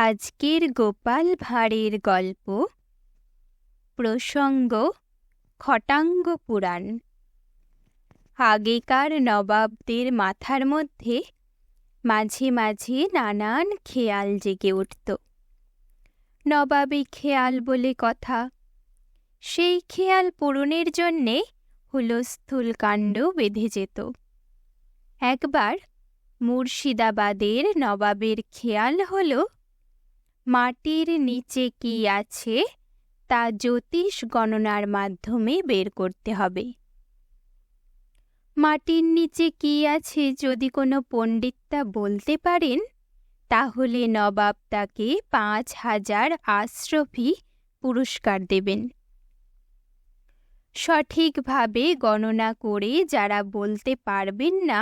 আজকের গোপাল ভাঁড়ের গল্প। প্রসঙ্গ, খটাঙ্গ পুরাণ। আগেকার নবাবদের মাথার মধ্যে মাঝে মাঝে নানান খেয়াল জেগে উঠত। নবাবী খেয়াল বলে কথা, সেই খেয়াল পূরণের জন্যে হুলস্থুল কাণ্ড বেঁধে যেত। একবার মুর্শিদাবাদের নবাবের খেয়াল হলো মাটির নিচে কি আছে, তা জ্যোতিষ গণনার মাধ্যমে বের করতে হবে। মাটির নিচে কি আছে যদি কোনো পণ্ডিতটা বলতে পারেন, তাহলে নবাব তাকে পাঁচ হাজার আশ্রফি পুরস্কার দেবেন। সঠিকভাবে গণনা করে যারা বলতে পারবেন না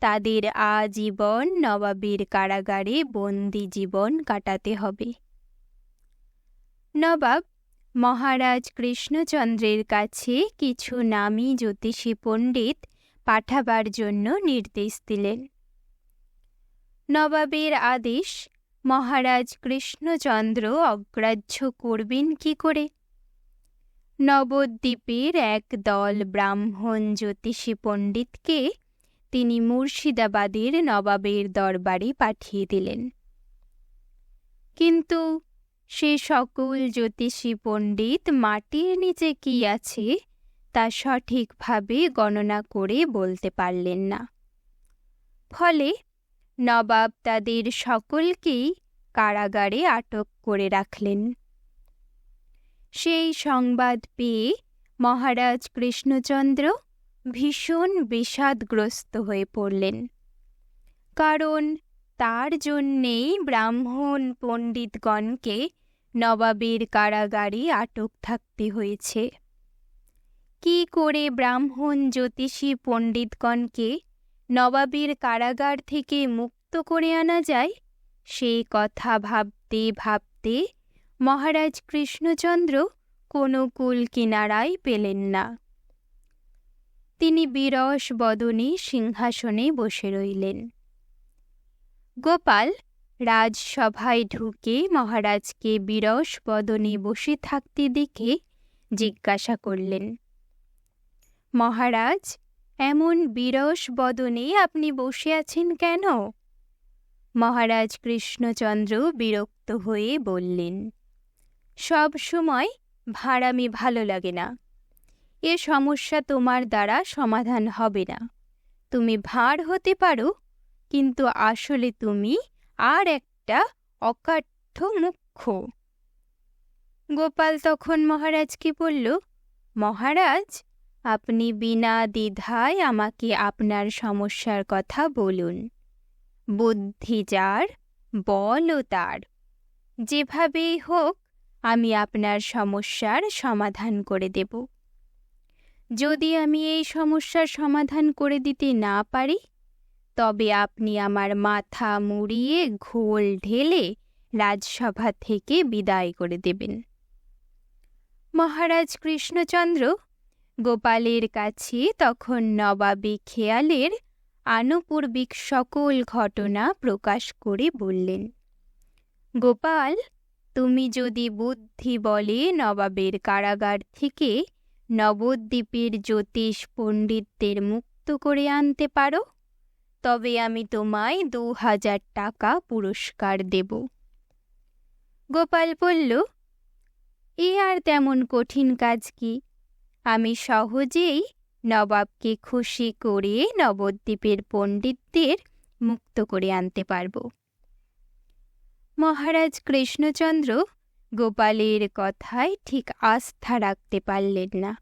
তাদের আজীবন নবাবের কারাগারে বন্দি জীবন কাটাতে হবে। নবাব মহারাজ কৃষ্ণচন্দ্রের কাছে কিছু নামী জ্যোতিষী পণ্ডিত পাঠাবার জন্য নির্দেশ দিলেন। নবাবের আদেশ, মহারাজ কৃষ্ণচন্দ্র অগ্রাহ্য করবেন কি করে? নবদ্বীপের এক দল ব্রাহ্মণ জ্যোতিষী পণ্ডিতকে তিনি মুর্শিদাবাদের নবাবের দরবারে পাঠিয়ে দিলেন। কিন্তু সে সকল জ্যোতিষী পণ্ডিত মাটির নিচে কি আছে তা সঠিকভাবে গণনা করে বলতে পারলেন না। ফলে নবাব তাদের সকলকেই কারাগারে আটক করে রাখলেন। সেই সংবাদ পেয়ে মহারাজ কৃষ্ণচন্দ্র ভীষণ বিষাদগ্রস্ত হয়ে পড়লেন। কারণ তার জন্যেই ব্রাহ্মণ পণ্ডিতগণকে নবাবের কারাগারে আটক থাকতে হয়েছে। কি করে ব্রাহ্মণ জ্যোতিষী পণ্ডিতগণকে নবাবের কারাগার থেকে মুক্ত করে আনা যায় সেই কথা ভাবতে ভাবতে মহারাজ কৃষ্ণচন্দ্র কোনো কুল কিনারাই পেলেন না। তিনি বিরস বদনে সিংহাসনে বসে রইলেন। গোপাল রাজসভায় ঢুকে মহারাজকে বিরস বদনে বসে থাকতে দেখে জিজ্ঞাসা করলেন, মহারাজ, এমন বিরস বদনে আপনি বসে আছেন কেন? মহারাজ কৃষ্ণচন্দ্র বিরক্ত হয়ে বললেন, সব সময় ভাড়ামি ভালো লাগে না। এ সমস্যা তোমার দ্বারা সমাধান হবে না। তুমি ভাঁড় হতে পারো, কিন্তু আসলে তুমি আর একটা অকাঠ্য মুখ্য। গোপাল তখন মহারাজকে বলল, মহারাজ, আপনি বিনা দ্বিধায় আমাকে আপনার সমস্যার কথা বলুন। বুদ্ধি যার বলও তার। যেভাবেই হোক, আমি আপনার সমস্যার সমাধান করে দেব। যদি আমি এই সমস্যার সমাধান করে দিতে না পারি, তবে আপনি আমার মাথা মুড়িয়ে ঘোল ঢেলে রাজসভা থেকে বিদায় করে দেবেন। মহারাজ কৃষ্ণচন্দ্র গোপালের কাছে তখন নবাবী খেয়ালের আনুপূর্বিক সকল ঘটনা প্রকাশ করে বললেন, গোপাল, তুমি যদি বুদ্ধি বলে নবাবের কারাগার থেকে নবদ্বীপের জ্যোতিষ পণ্ডিতদের মুক্ত করে আনতে পারো। তবে আমি তোমায় দু হাজার টাকা পুরস্কার দেব। গোপাল বলল, এ আর তেমন কঠিন কাজ কি? আমি সহজেই নবাবকে খুশি করে নবদ্বীপের পণ্ডিতদের মুক্ত করে আনতে পারব। মহারাজ কৃষ্ণচন্দ্র গোপালের কথায় ঠিক আস্থা রাখতে পারলেন না।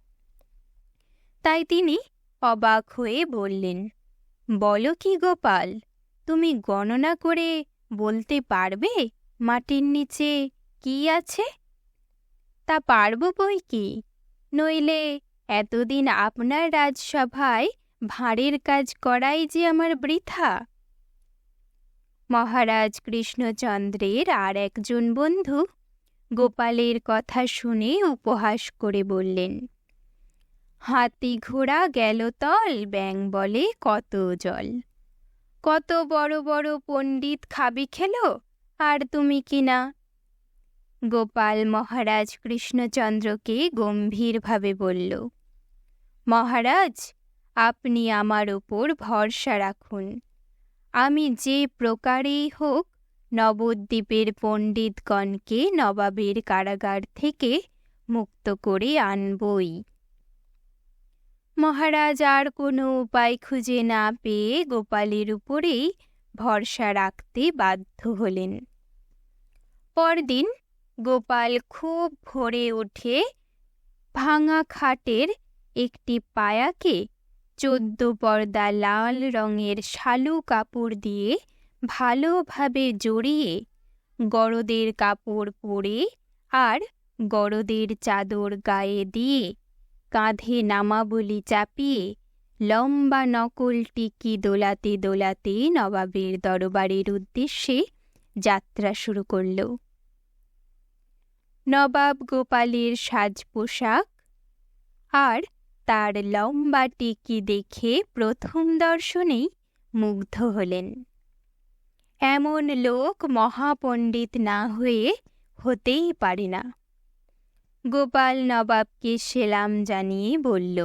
তাই তিনি অবাক হয়ে বললেন, বলো কি গোপাল, তুমি গণনা করে বলতে পারবে মাটির নিচে কি আছে? তা পারব বই কি? নইলে এতদিন আপনার রাজসভায় ভাঁড়ের কাজ করাই যে আমার বৃথা। মহারাজ কৃষ্ণচন্দ্রের আর একজন বন্ধু গোপালের কথা শুনে উপহাস করে বললেন, হাতি ঘোড়া গেল তল ব্যাং বলে কত জল। কত বড় বড় পণ্ডিত খাবি খেলো, আর তুমি কি না? গোপাল মহারাজ কৃষ্ণচন্দ্রকে গম্ভীরভাবে বলল, মহারাজ, আপনি আমার ওপর ভরসা রাখুন। আমি যে প্রকারেই হোক নবদ্বীপের পণ্ডিতগণকে নবাবের কারাগার থেকে মুক্ত করে আনবই। মহারাজ আর কোনো উপায় খুঁজে না পেয়ে গোপালের উপরেই ভরসা রাখতে বাধ্য হলেন। পরদিন গোপাল খুব ভোরে উঠে ভাঙা খাটের একটি পায়াকে চোদ্দ পর্দা লাল রঙের শালু কাপড় দিয়ে ভালোভাবে জড়িয়ে গরদের কাপড় পরে আর গরদের চাদর গায়ে দিয়ে কাঁধে নামাবলি চাপিয়ে লম্বা নকল টিকি দোলাতে দোলাতে নবাবের দরবারের উদ্দেশ্যে যাত্রা শুরু করল। নবাব গোপালের সাজ পোশাক আর তার লম্বা টিকি দেখে প্রথম দর্শনেই মুগ্ধ হলেন। এমন লোক মহাপণ্ডিত না হয়ে হতেই পারে না। গোপাল নবাবকে সেলাম জানিয়ে বলল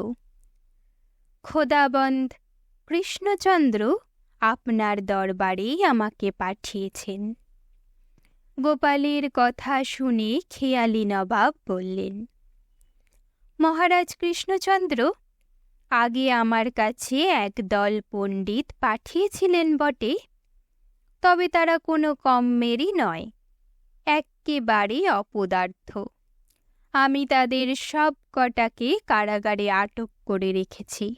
খোদাবন্ধ কৃষ্ণচন্দ্র আপনার দরবারেই আমাকে পাঠিয়েছেন গোপালের কথা শুনে খেয়ালি নবাব বললেন, মহারাজ কৃষ্ণচন্দ্র, আগে আমার কাছে এক দল পণ্ডিত পাঠিয়েছিলেন বটে। তবে তারা কোনো কমেরই নয় একেবারে অপদার্থ। আমি তাদের সব কটাকে কারাগারে আটক করে রেখেছি।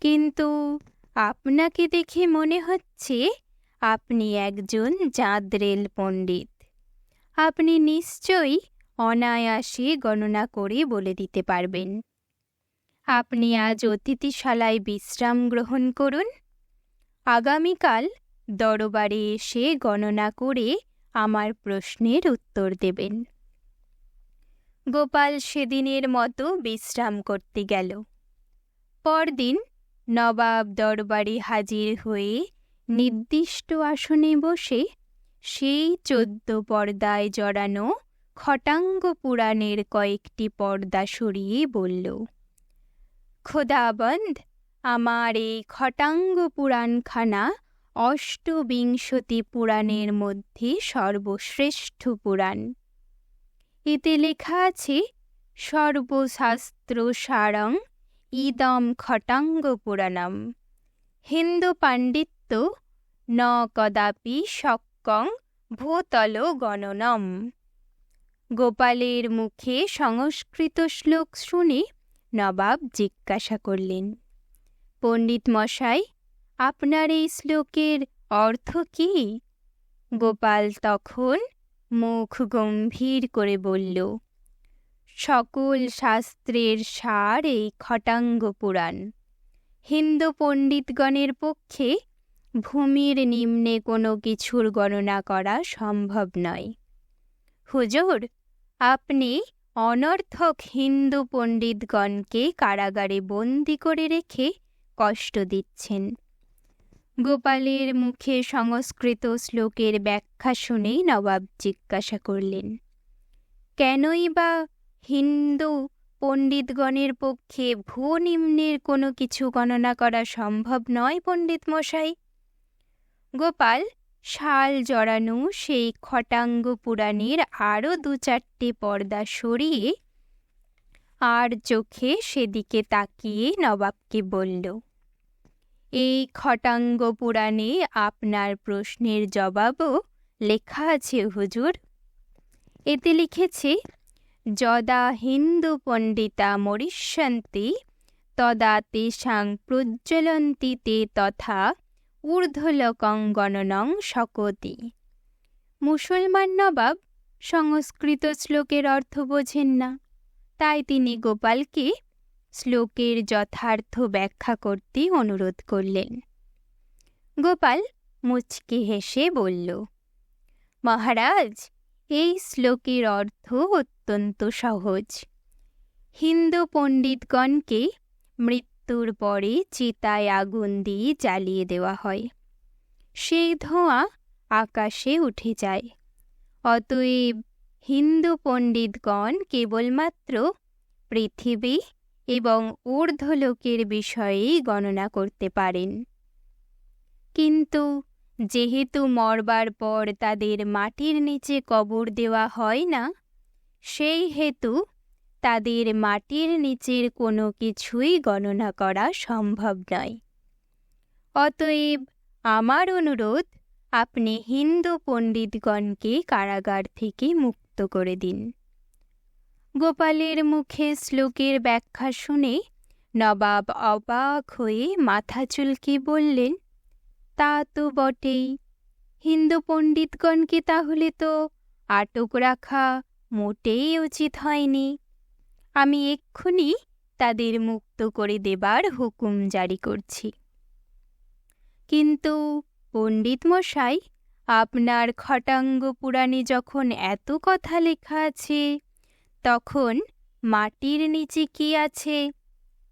কিন্তু আপনাকে দেখে মনে হচ্ছে আপনি একজন জাঁদরেল পণ্ডিত। আপনি নিশ্চয়ই অনায়াসে গণনা করে বলে দিতে পারবেন। আপনি আজ অতিথিশালায় বিশ্রাম গ্রহণ করুন। আগামীকাল দরবারে এসে গণনা করে আমার প্রশ্নের উত্তর দেবেন। গোপাল সেদিনের মতো বিশ্রাম করতে গেল। পরদিন নবাব দরবারে হাজির হয়ে নির্দিষ্ট আসনে বসে সেই চোদ্দ পর্দায় জড়ানো খটাঙ্গ পুরাণের কয়েকটি পর্দা সরিয়ে বলল খোদাবন্ধ আমার এই খটাঙ্গ পুরাণখানা অষ্টবিংশতি পুরাণের মধ্যে সর্বশ্রেষ্ঠ পুরাণ। এতে লেখা আছে, সর্বশাস্ত্র সারং ইদম খটাঙ্গ পুরাণম। হিন্দু পাণ্ডিত্য ন কদাপি শক্কং ভূতল গণনম। গোপালের মুখে সংস্কৃত শ্লোক শুনে নবাব জিজ্ঞাসা করলেন, পণ্ডিত মশাই আপনার এই শ্লোকের অর্থ কি? গোপাল তখন মুখ গম্ভীর করে বলল, সকল শাস্ত্রের সার এই খটাঙ্গ পুরাণ। হিন্দু পণ্ডিতগণের পক্ষে ভূমির নিম্নে কোনো কিছুর গণনা করা সম্ভব নয়। হুজুর, আপনি অনর্থক হিন্দু পণ্ডিতগণকে কারাগারে বন্দি করে রেখে কষ্ট দিচ্ছেন। গোপালের মুখে সংস্কৃত শ্লোকের ব্যাখ্যা শুনেই নবাব জিজ্ঞাসা করলেন, কেনই বা হিন্দু পণ্ডিতগণের পক্ষে ভূনিম্নের কোনো কিছু গণনা করা সম্ভব নয়, পণ্ডিত মশাই? গোপাল শাল জড়ানো সেই খটাঙ্গ পুরাণের আরও দু চারটে পর্দা সরিয়ে আর চোখে সেদিকে তাকিয়ে নবাবকে বলল এই খটাঙ্গ পুরাণে আপনার প্রশ্নের জবাবও লেখা আছে, হুজুর। এতে লিখেছে, যদা হিন্দু পণ্ডিতা মরিষ্যন্তি, তদা তেষাং প্রজ্বলন্তি তে তথা ঊর্ধ্বলোকং গণনং শকতি। মুসলমান নবাব সংস্কৃত শ্লোকের অর্থ বোঝেন না, তাই তিনি গোপালকে শ্লোকের যথার্থ ব্যাখ্যা করতে অনুরোধ করলেন। গোপাল মুচকি হেসে বলল, মহারাজ, এই শ্লোকের অর্থ অত্যন্ত সহজ। হিন্দু পণ্ডিতগণকে মৃত্যুর পরে চিতায় আগুন দিয়ে জ্বালিয়ে দেওয়া হয়। সেই ধোঁয়া আকাশে উঠে যায়। অতএব হিন্দু পণ্ডিতগণ কেবলমাত্র পৃথিবী এবং ঊর্ধ্বলোকের বিষয়েই গণনা করতে পারেন। কিন্তু যেহেতু মরবার পর তাদের মাটির নিচে কবর দেওয়া হয় না, সেই হেতু তাদের মাটির নিচের কোনো কিছুই গণনা করা সম্ভব নয়। অতএব আমার অনুরোধ, আপনি হিন্দু পণ্ডিতগণকে কারাগার থেকে মুক্ত করে দিন। গোপালের মুখে শ্লোকের ব্যাখ্যা শুনে নবাব অবাক হয়ে মাথা চুলকে বললেন, তা তো বটেই। হিন্দু পণ্ডিতগণকে তাহলে তো আটক রাখা মোটেই উচিত হয়নি। আমি এক্ষুনি তাদের মুক্ত করে দেবার হুকুম জারি করছি। কিন্তু পণ্ডিত মশাই, আপনার খটাঙ্গ পুরাণে যখন এত কথা লেখা আছে তখন মাটির নিচে কি আছে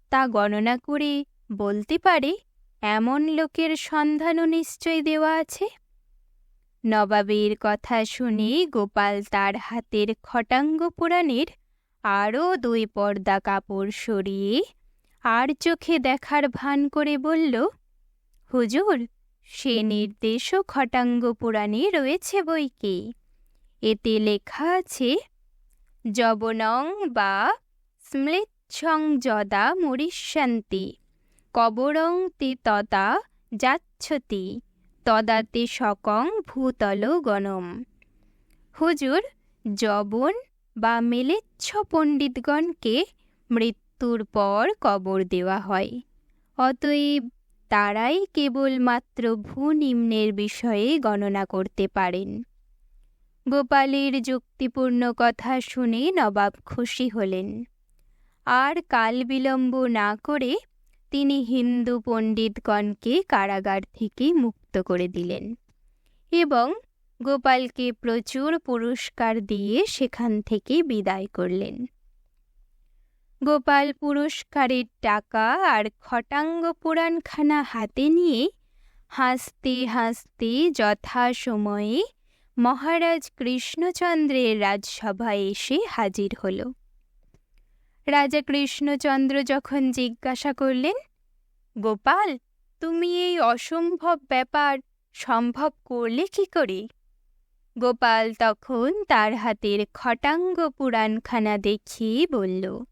তা গণনা করে বলতে পারে এমন লোকের সন্ধানও নিশ্চয় দেওয়া আছে? নবাবের কথা শুনে গোপাল তার হাতের খটাঙ্গ পুরাণের আরও দুই পর্দা কাপড় সরিয়ে আর চোখে দেখার ভান করে বলল, হুজুর, সে নির্দেশও খটাঙ্গ পুরাণে রয়েছে বইকে। এতে লেখা আছে যবনং বা স্মৃচ্ছং যদা মরিষ্যান্তি, কবরং তে তদা যাচ্ছতি, তদাতে সকং ভূতল গণম। হুজুর যবন বা মেলেচ্ছ পণ্ডিতগণকে মৃত্যুর পর কবর দেওয়া হয়। অতএব তারাই কেবলমাত্র ভূনিম্নের বিষয়ে গণনা করতে পারেন। গোপালের যুক্তিপূর্ণ কথা শুনে নবাব খুশি হলেন। আর কাল বিলম্ব না করে তিনি হিন্দু পণ্ডিতগণকে কারাগার থেকে মুক্ত করে দিলেন এবং গোপালকে প্রচুর পুরস্কার দিয়ে সেখান থেকে বিদায় করলেন। গোপাল পুরস্কারের টাকা আর খটাঙ্গ পুরাণখানা হাতে নিয়ে হাসতে হাসতে যথাসময়ে মহারাজ কৃষ্ণচন্দ্রের রাজসভায় এসে হাজির হল। রাজা কৃষ্ণচন্দ্র যখন জিজ্ঞাসা করলেন, গোপাল, তুমি এই অসম্ভব ব্যাপার সম্ভব করলে কি করে? গোপাল তখন তার হাতের খটাঙ্গ পুরাণখানা দেখিয়ে বলল,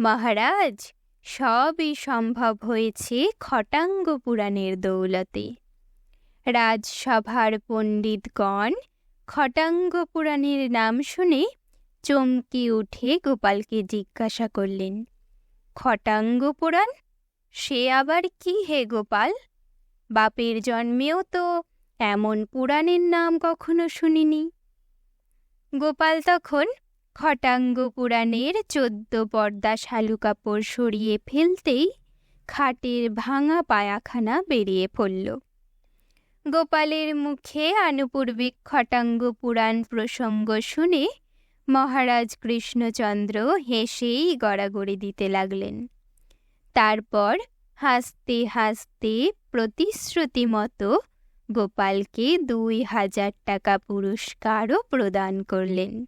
মহারাজ, সবই সম্ভব হয়েছে খটাঙ্গ পুরাণের দৌলতে। রাজসভার পণ্ডিতগণ খটাঙ্গ পুরাণের নাম শুনে চমকে উঠে গোপালকে জিজ্ঞাসা করলেন খটাঙ্গ পুরাণ সে আবার কি হে গোপাল? বাপের জন্মেও তো এমন পুরাণের নাম কখনো শুনিনি? গোপাল তখন খটাঙ্গ পুরাণের চোদ্দ পর্দা শালু কাপড় সরিয়ে ফেলতেই খাটের ভাঙা পায়াখানা বেরিয়ে পড়ল। গোপালের মুখে আনুপূর্বিক খটাঙ্গ পুরাণ প্রসঙ্গ শুনে মহারাজ কৃষ্ণচন্দ্র হেসেই গড়াগড়ি দিতে লাগলেন। তারপর হাসতে হাসতে প্রতিশ্রুতি মতো গোপালকে দুই হাজার টাকা পুরস্কারও প্রদান করলেন।